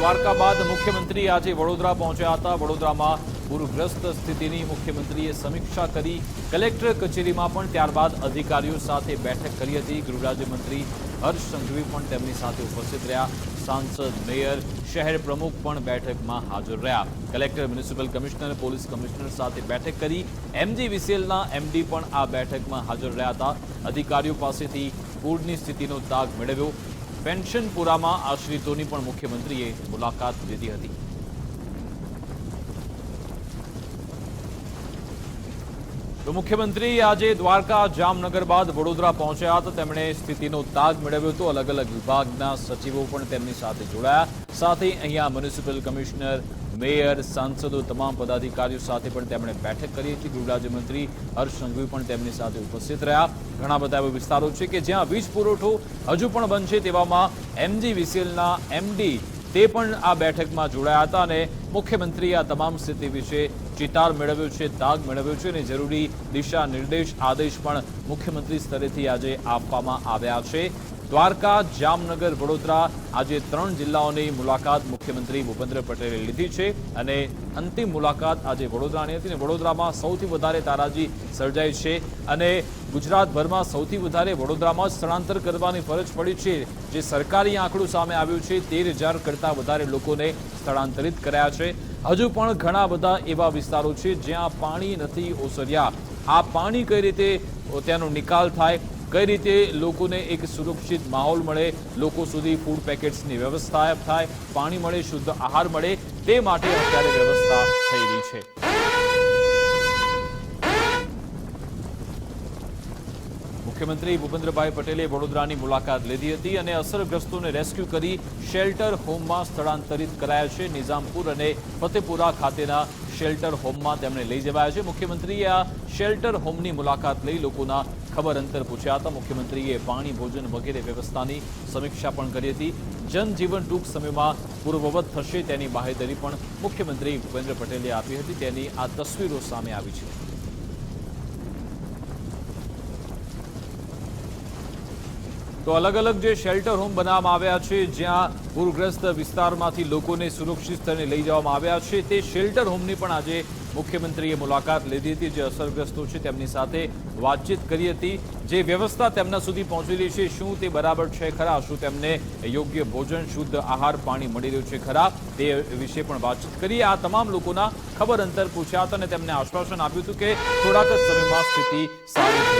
દ્વારકા બાદ મુખ્યમંત્રી આજે વડોદરા પહોંચ્યા હતા. વડોદરામાં પૂરગ્રસ્ત સ્થિતિની મુખ્યમંત્રીએ સમીક્ષા કરી કલેક્ટર કચેરીમાં પણ ત્યારબાદ અધિકારીઓ સાથે બેઠક કરી હતી. ગૃહરાજ્યમંત્રી હર્ષ સંઘવી પણ તેમની સાથે ઉપસ્થિત રહ્યા. સાંસદ, મેયર, શહેર પ્રમુખ પણ બેઠકમાં હાજર રહ્યા. Collector, municipal commissioner, police commissioner સાથે બેઠક કરી એમજી વિસેલના એમડી પણ આ બેઠકમાં હાજર રહ્યા હતા. અધિકારીઓ પાસેથી પૂરની સ્થિતિનો તાગ મેળવ્યો. પેન્શનપુરામાં આશ્રિતોની પણ મુખ્યમંત્રીએ મુલાકાત લીધી હતી. તો મુખ્યમંત્રી આજે દ્વારકા, જામનગર બાદ વડોદરા પહોંચ્યા હતા તેમણે સ્થિતિનો તાગ મેળવ્યો હતો. અલગ અલગ વિભાગના સચિવો પણ તેમની સાથે જોડાયા. સાથે અહીંયા મ્યુનિસિપલ કમિશનર, મેયર, સાંસદો તમામ પદાધિકારીઓ સાથે પણ તેમણે બેઠક કરી હતી. ગૃહ રાજ્યમંત્રી હર્ષ સંઘવી પણ તેમની સાથે ઉપસ્થિત રહ્યા. ઘણા બધા એવા વિસ્તારો છે કે જ્યાં વીજ પુરવઠો હજુ પણ બંધ છે તેવામાં એમજી વિસેલના એમડી તે પણ આ બેઠકમાં જોડાયા હતા અને મુખ્યમંત્રીએ આ તમામ સ્થિતિ વિશે ચિતાર મેળવ્યો છે તાગ મેળવ્યો છે અને જરૂરી દિશા નિર્દેશ, આદેશ પણ મુખ્યમંત્રી સ્તરેથી આજે આપવામાં આવ્યા છે. દ્વારકા, જામનગર, વડોદરા આજે ત્રણ જિલ્લાઓની મુલાકાત મુખ્યમંત્રી ભૂપેન્દ્ર પટેલે લીધી છે અને અંતિમ મુલાકાત આજે વડોદરાની હતી અને વડોદરામાં સૌથી વધારે તારાજી સર્જાઈ છે અને ગુજરાતભરમાં સૌથી વધારે વડોદરામાં જ સ્થળાંતર કરવાની ફરજ પડી છે. જે સરકારી આંકડું સામે આવ્યું છે, તેર હજાર કરતાં વધારે લોકોને સ્થળાંતરિત કર્યા છે. હજુ પણ ઘણા બધા એવા વિસ્તારો છે જ્યાં પાણી નથી ઓસર્યા. આ પાણી કઈ રીતે ત્યાંનો નિકાલ થાય? કઈ રીતે લોકોને એક સુરક્ષિત માહોલ મળે, લોકો સુધી ફૂડ પેકેટ્સની વ્યવસ્થા થાય, પાણી મળે, શુદ્ધ આહાર મળે, તે માટે અત્યારે વ્યવસ્થા થઈ રહી છે. મુખ્યમંત્રી ભૂપેન્દ્રભાઈ પટેલે વડોદરાની મુલાકાત લીધી હતી અને અસરગ્રસ્તોને રેસ્ક્યુ કરી શેલ્ટર હોમમાં સ્થળાંતરિત કરાયા છે. નિઝામપુર અને ફતેપુરા ખાતેના શેલ્ટર હોમમાં તેમણે લઈ જવાયા છે. મુખ્યમંત્રીએ આ શેલ્ટર હોમની મુલાકાત લઈ લોકોના ખબર અંતર પૂછ્યા હતા. મુખ્યમંત્રીએ પાણી, ભોજન વગેરે વ્યવસ્થાની સમીક્ષા પણ કરી હતી. જનજીવન ટૂંક સમયમાં પૂર્વવત થશે તેની બાહેધરી પણ મુખ્યમંત્રી ભૂપેન્દ્ર પટેલે આપી હતી. તેની આ તસવીરો સામે આવી છે. તો અલગ અલગ જે શેલ્ટર હોમ બનાવવામાં આવ્યા છે, જ્યાં પૂરગ્રસ્ત વિસ્તારમાંથી લોકોને સુરક્ષિત સ્થળે લઈ જવામાં આવ્યા છે, તે શેલ્ટર હોમની પણ આજે મુખ્યમંત્રીએ મુલાકાત લીધી હતી જે અસરગ્રસ્તો છે તેમની સાથે વાતચીત કરી હતી. જે વ્યવસ્થા તેમના સુધી પહોંચી રહી છે, શું તે બરાબર છે ખરા? શું તેમને યોગ્ય ભોજન, શુદ્ધ આહાર, પાણી મળી રહ્યું છે ખરા? તે વિશે પણ વાતચીત કરી. આ તમામ લોકોના ખબર અંતર પૂછ્યા હતા અને તેમને આશ્વાસન આપ્યું હતું કે થોડાક જ સમયમાં સ્થિતિ સારી